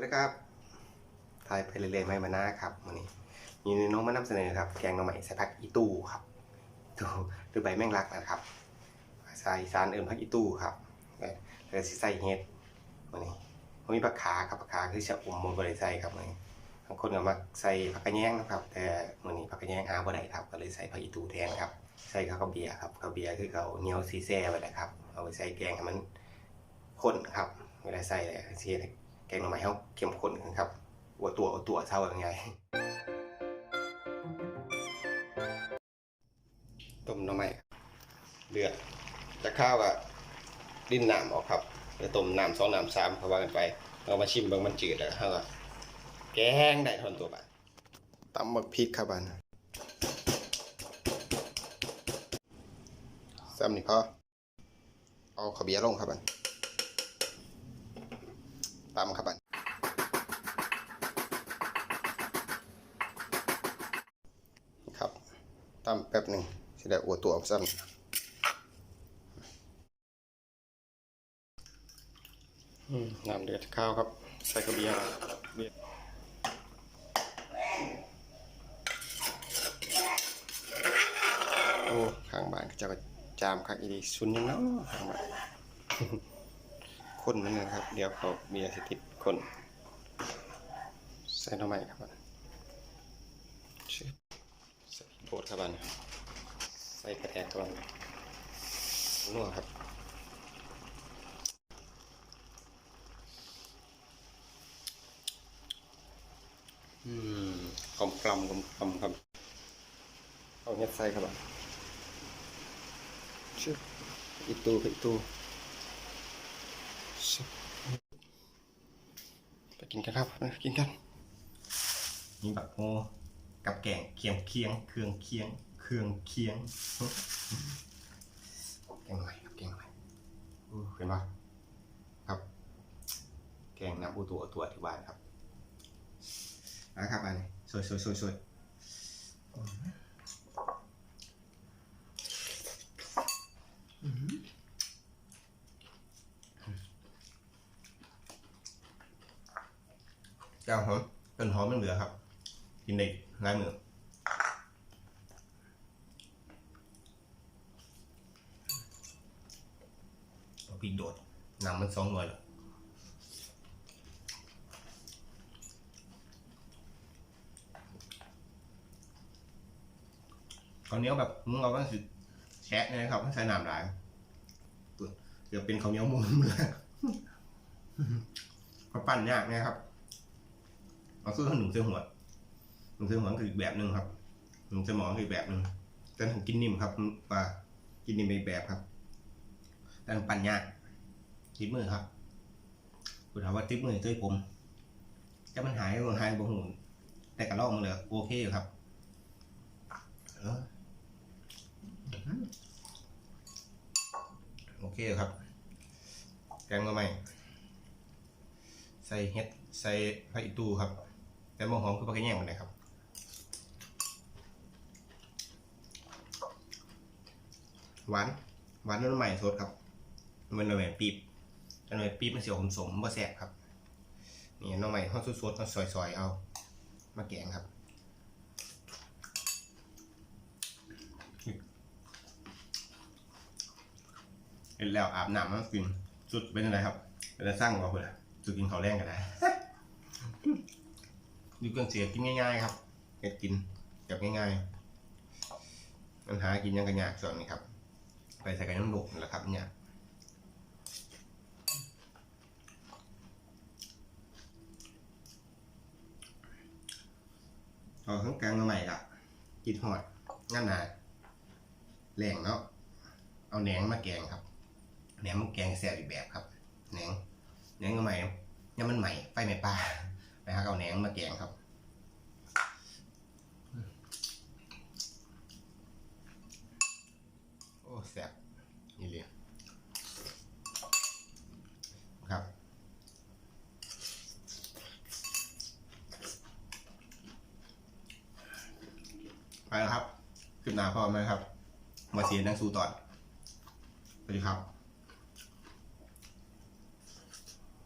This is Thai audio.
วัสดีครับถ่ายไปเรื่อยๆไม่มาหน้าครับวันนี้มีน้องมานำเสนอครับ แกงหน่อไม้ใส่ผักอีตู้ครับตู้หรือใบแมงลักนะครับใส่สารเอิ่มผักอีตู้ครับแล้วสิใส่เห็ดวันนี้ผมมีผักขาครับผักขาคือชะอมมันบริใส่ครับวันนี้บางคนก็มักใส่ผักกระแยงนะครับ แต่วันนี้ผักกระแยงหาบ่ได้ครับ ก็เลยใส่ผักอีตู้แทนครับ ใส่ข้าวกระเบียร์ครับข้าวเบียร์คือเขาเหนียวซีแซ่ไว้แหละครับ เอาไปใส่แกงให้มันข้นครับเวลาใส่เลยเสีย แกงหน่อไม้เขาเข้มข้นครับหัวตัวอาตัวเท่ายังไงต้มหน่อไม้เดือดจะข้าวกับดิ้นน้ำออกครับจะต้มน้ำสองน้ำสามเขาว่ากันไปเรามาชิมบางมันจืดแล้วเขาก็แกงได้ทนตัวบ้านตำหมึกพริกครับบ้านซ้ำนี่พอเอาขเบียลงครับบัน ตามครับบันครับตามแป๊บหนึ่งสิได้อัวตัวซ้ำน้ำเดือดข้าวครับ ใส่ขาวเบียร์เบียร์โอ้ข้างบ้านก็จะจามคักอีดีซุนยังเนาะข้างบ้าน คนมันนะครับ เดี๋ยวเขาเบียร์สิติดคนใส่หน่อไม้ครับชื่อใส่โพดครับบันใส่กระแทกครับบันนัวครับอืมกลมกลมกลมกลมครับเอาเน็ตใส่ครับบันชื่ออีตูอีตู ไปกินกันครับไปกินกันนี่แบบโมกับแกงเคียงเคียงเครื่องเคียงเครื่องเคียงแกงใหม่ครับแกงใหม่อู้เห็นปะครับ แกงน้ำอูตัวตัวที่บ้านครับนะครับอันนี้สวยสวยสวยสวยเจ้าหอมเป็นหอมมันเหลือครับ กินได้หลายมือเอาพริกโดดนำมันสองหน่วยเลยข้าวเหนียวแบบมึงเอาก็สิแชะเนยครับใส่น้ำหลายตัวเดี๋ยวเป็นข้าวเหนียวมุนเลยข้าวปั้นยากนะครับ เอาซื้อขนมเสื้อหัวหนึ่งเสื้อหัวคืออีกแบบหนึ่งครับหนึ่งสมองคืออีกแบบหนึ่งแต่ผมกินนิ่มครับปลากินนิ่มเป็นอีกแบบครับแต่ปั่นยากติดมือครับคุณถามว่าติดมือช่วยผมจะมันหายมันหายบ่หูแต่กระลอกมันเลยโอเคอยู่ครับโอเคอยู่ครับ แกงมาใหม่ใส่เห็ดใส่ผักอีตูครับ แต่หมหอมคือผักกระแงมันเลยครับหวานหวานน้ำใหม่สดครับมันหน่อยปีบแต่หน่อยปีบมันเสียวขมสมบ่แสบครับนี่น้ำใหม่เขาสดๆเขาซอยๆเอา มาแกงครับเห็นแล้วอาบน้ำมากินสุดเป็นยังไงครับเป็นสร้างว่าเพื่อสุดกินข้าวแรงกันนะ ดูเครื่องเสียกินง่ายๆครับเห็ดกินแบบง่ายๆปัญหากินยังกันยากส่วนนี้ครับ ไปใส่กันน้ำหนุกนั่นแหละครับ เนี่ยเอาข้างกลางมาใหม่ละกินหอดงานหนาแรงเนาะเอาแหนงมาแกงครับแหนงมาแกงแซ่บอีกแบบครับแหนงแหนงก็ใหม่ยังมันใหม่ไฟไม่ปลา นะครับเอาแหนงมาแกงครับโอ้แซ่บนี่เลยครับไปแล้วครับขึ้นหน้าพ่อไหมครับ มาเสียนังสู้ต่อสวัสดีครับ